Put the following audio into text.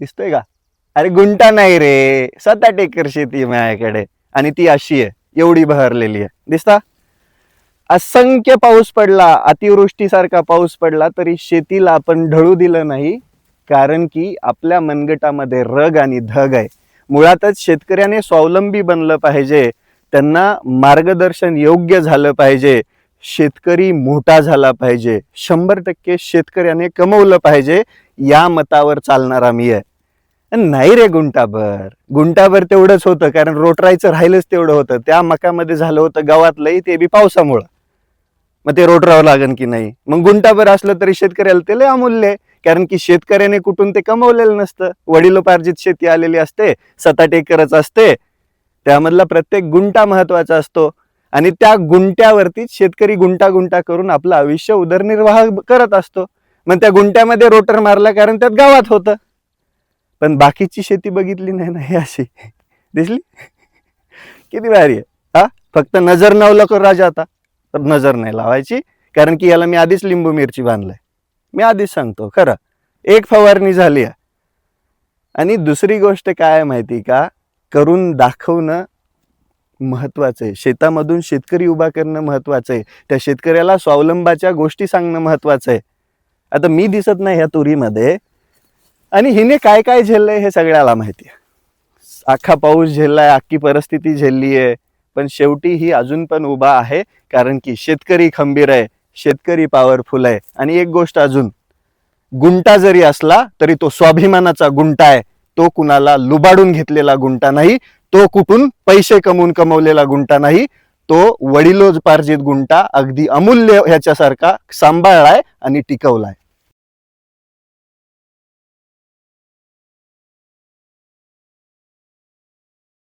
दिसतोय का? अरे गुंटा नाही रे. सात एकर शेती माझ्याकडे. आणि ती अशी आहे. एवढी बहरलेली आहे. दिसता? असंख्य पाऊस पडला. अतिवृष्टीसारखा पाऊस पडला तरी शेतीला आपण ढळू दिलं नाही. कारण की आपल्या मनगटामध्ये रग आणि धग आहे. मुळातच शेतकऱ्याने स्वावलंबी बनलं पाहिजे. त्यांना मार्गदर्शन योग्य झालं पाहिजे. शेतकरी मोठा झाला पाहिजे. शंभर टक्के शेतकऱ्याने कमवलं पाहिजे. या मतावर चालणारा मी आहे. नाही रे गुंटाभर गुंटाभर तेवढंच होतं कारण रोटरायचं राहिलंच तेवढं होतं. त्या मकामध्ये झालं होतं गावातलंही ते बी पावसामुळं. मग ते रोटरावं लागन की नाही? मग गुंटाभर असलं तरी शेतकऱ्याला ते लय अमूल्य आहे. कारण की शेतकऱ्याने कुठून ते कमवलेलं नसतं. वडिलोपार्जित शेती आलेली असते सताटेकरच एकरच असते. त्यामधला प्रत्येक गुंटा महत्त्वाचा असतो. आणि त्या गुंट्यावरतीच शेतकरी गुंटा गुंटा करून आपलं आयुष्य उदरनिर्वाह करत असतो. मग त्या गुंट्यामध्ये रोटर मारला कारण त्यात गावात होतं. पण बाकीची शेती बघितली नाही ना हे अशी. दिसली? किती भारी आहे. हा? फक्त नजर नावलं कर राजा आता. तर नजर नाही लावायची. कारण की याला मी आधीच लिंबू मिरची बांधलंय. मी आधीच सांगतो खरं. एक फवारणी झाली आहे. आणि दुसरी गोष्ट काय आहे माहिती का? करून दाखवणं महत्वाचं आहे. शेतामधून शेतकरी उभा करणं महत्वाचं आहे. त्या शेतकऱ्याला स्वावलंबाच्या गोष्टी सांगणं महत्वाचं आहे. आता मी दिसत नाही ह्या तुरीमध्ये. आणि हिने काय काय झेललंय हे सगळ्याला माहिती आहे. अख्खा पाऊस झेललाय अख्खी परिस्थिती झेलली आहे. पण शेवटी ही अजून पण उभा आहे. कारण की शेतकरी खंबीर आहे शेतकरी पॉवरफुल आहे. आणि एक गोष्ट अजून गुंटा जरी असला तरी तो स्वाभिमानाचा गुंटा आहे. तो कुणाला लुबाडून घेतलेला गुंटा नाही. तो कुठून पैसे कमवून कमवलेला गुंटा नाही तो वडिलोजपार्जित गुंटा अगदी अमूल्य ह्याच्यासारखा सांभाळलाय आणि टिकवलाय.